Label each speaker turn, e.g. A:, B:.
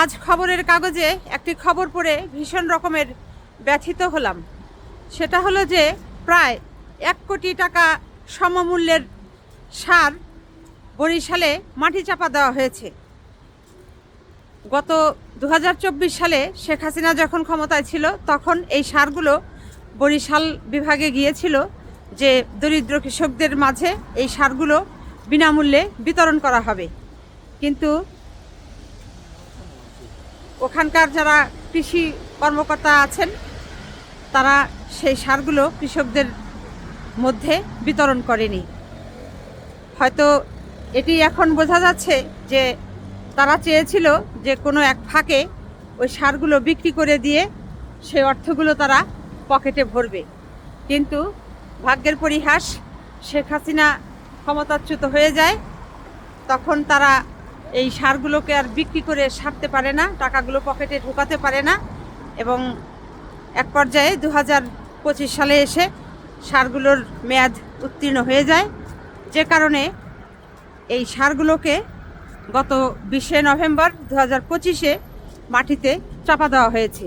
A: আজ খবরের কাগজে একটি খবর পড়ে ভীষণ রকমের ব্যথিত হলাম। সেটা হলো যে প্রায় এক কোটি টাকা সমমূল্যের সার বরিশালে মাটি চাপা দেওয়া হয়েছে। গত দু হাজার চব্বিশ সালে শেখ হাসিনা যখন ক্ষমতায় ছিল, তখন এই সারগুলো বরিশাল বিভাগে গিয়েছিল যে দরিদ্র কৃষকদের মাঝে এই সারগুলো বিনামূল্যে বিতরণ করা হবে। কিন্তু ওখানকার যারা কৃষি কর্মকর্তা আছেন, তারা সেই সারগুলো কৃষকদের মধ্যে বিতরণ করেনি। হয়তো এটি এখন বোঝা যাচ্ছে যে তারা চেয়েছিল যে কোনো এক ফাঁকে ওই সারগুলো বিক্রি করে দিয়ে সেই অর্থগুলো তারা পকেটে ভরবে। কিন্তু ভাগ্যের পরিহাস, শেখ হাসিনা ক্ষমতাচ্যুত হয়ে যায়, তখন তারা এই সারগুলোকে আর বিক্রি করে সারতে পারে না, টাকাগুলো পকেটে ঢোকাতে পারে না এবং এক পর্যায়ে দু হাজার পঁচিশ সালে এসে সারগুলোর মেয়াদ উত্তীর্ণ হয়ে যায়। যে কারণে এই সারগুলোকে গত বিশে নভেম্বর দু হাজার পঁচিশে মাটিতে চাপা দেওয়া হয়েছে।